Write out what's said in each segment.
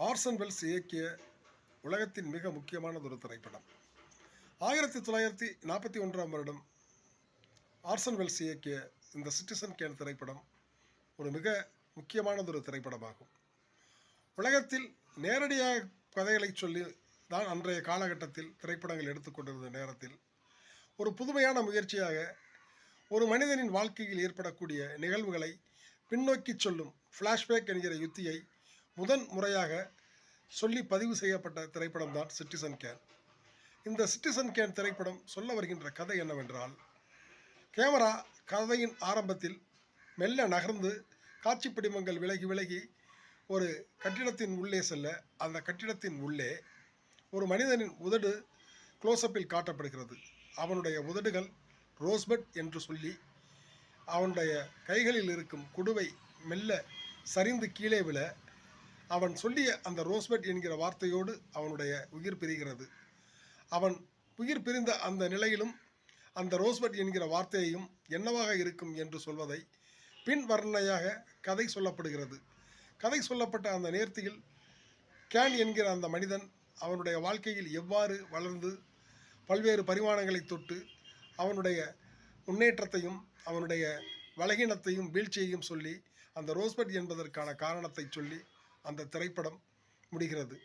ஆர்சன் Wells இயக்கிய உலகத்தின் மிக முக்கியமானதொரு திரைப்படம். ஆயிரத்தி தொள்ளாயிரத்தி நாற்பத்தி ஒன்றாம் வருடம் ஆர்சன் வெல்ஸ் இயக்கிய இந்த சிட்டிசன் கேன் திரைப்படம் ஒரு மிக முக்கியமானதொரு திரைப்படமாகும். உலகத்தில் நேரடியாக கதைகளை சொல்லி தான் அன்றைய காலகட்டத்தில் திரைப்படங்கள் எடுத்துக்கொண்டிருந்த நேரத்தில் ஒரு புதுமையான முயற்சியாக ஒரு மனிதனின் வாழ்க்கையில் ஏற்படக்கூடிய நிகழ்வுகளை பின்னோக்கி சொல்லும் ஃப்ளாஷ்பேக் என்கிற யுத்தியை முதன் முறையாக சொல்லி பதிவு செய்யப்பட்ட திரைப்படம் தான் சிட்டிசன் கேன் இந்த சிட்டிசன் கேன் திரைப்படம் சொல்ல வருகின்ற கதை என்னவென்றால் கேமரா கதையின் ஆரம்பத்தில் மெல்ல நகர்ந்து காட்சி படிமங்கள் விலகி விலகி ஒரு கட்டிடத்தின் உள்ளே செல்ல அந்த கட்டிடத்தின் உள்ளே ஒரு மனிதனின் உதடு க்ளோஸ்அப்பில் காட்டப்படுகிறது. அவனுடைய உதடுகள் ரோஸ்பட் என்று சொல்லி அவனுடைய கைகளில் இருக்கும் குடுவை மெல்ல சரிந்து கீழே விழ அவன் சொல்லிய அந்த ரோஸ்பெட் என்கிற வார்த்தையோடு அவனுடைய உயிர் பிரிகிறது. அவன் உயிர் பிரிந்த அந்த நிலையிலும் அந்த ரோஸ்பெட் என்கிற வார்த்தையையும் என்னவாக இருக்கும் என்று சொல்வதை பின் வர்ணனையாக கதை சொல்லப்படுகிறது. கதை சொல்லப்பட்ட அந்த நேர்த்தியில் கேன் என்கிற அந்த மனிதன் அவனுடைய வாழ்க்கையில் எவ்வாறு வளர்ந்து பல்வேறு பரிமாணங்களை தொட்டு அவனுடைய முன்னேற்றத்தையும் அவனுடைய பலகீனத்தையும் வீழ்ச்சியையும் சொல்லி அந்த ரோஸ்பெட் என்பதற்கான காரணத்தை சொல்லி அந்த திரைப்படம் முடிகிறது.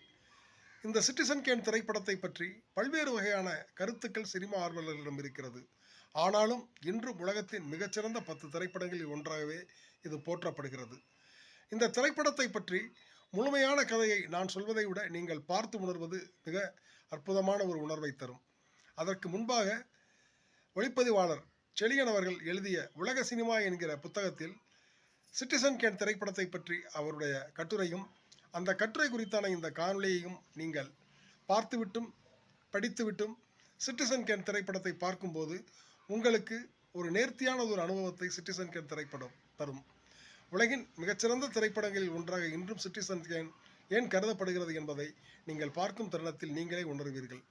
இந்த சிட்டிசன் கேன் திரைப்படத்தை பற்றி பல்வேறு வகையான கருத்துக்கள் சினிமா ஆர்வலர்களிடம் இருக்கிறது. ஆனாலும் இன்றும் உலகத்தின் மிகச்சிறந்த பத்து திரைப்படங்களில் ஒன்றாகவே இது போற்றப்படுகிறது. இந்த திரைப்படத்தை பற்றி முழுமையான கதையை நான் சொல்வதை விட நீங்கள் பார்த்து உணர்வது மிக அற்புதமான ஒரு உணர்வை தரும். அதற்கு முன்பாக ஒளிப்பதிவாளர் செழியன் அவர்கள் எழுதிய உலக சினிமா என்கிற புத்தகத்தில் சிட்டிசன் கேன் திரைப்படத்தை பற்றி அவருடைய கட்டுரையும் அந்த கட்டுரை குறித்தான இந்த காணொலியையும் நீங்கள் பார்த்துவிட்டும் படித்துவிட்டும் சிட்டிசன் கேன் திரைப்படத்தை பார்க்கும்போது உங்களுக்கு ஒரு நேர்த்தியான ஒரு அனுபவத்தை சிட்டிசன் கேன் திரைப்படம் தரும். உலகின் மிகச்சிறந்த திரைப்படங்களில் ஒன்றாக இன்றும் சிட்டிசன் கேன் ஏன் கருதப்படுகிறது என்பதை நீங்கள் பார்க்கும் தருணத்தில் நீங்களே உணர்வீர்கள்.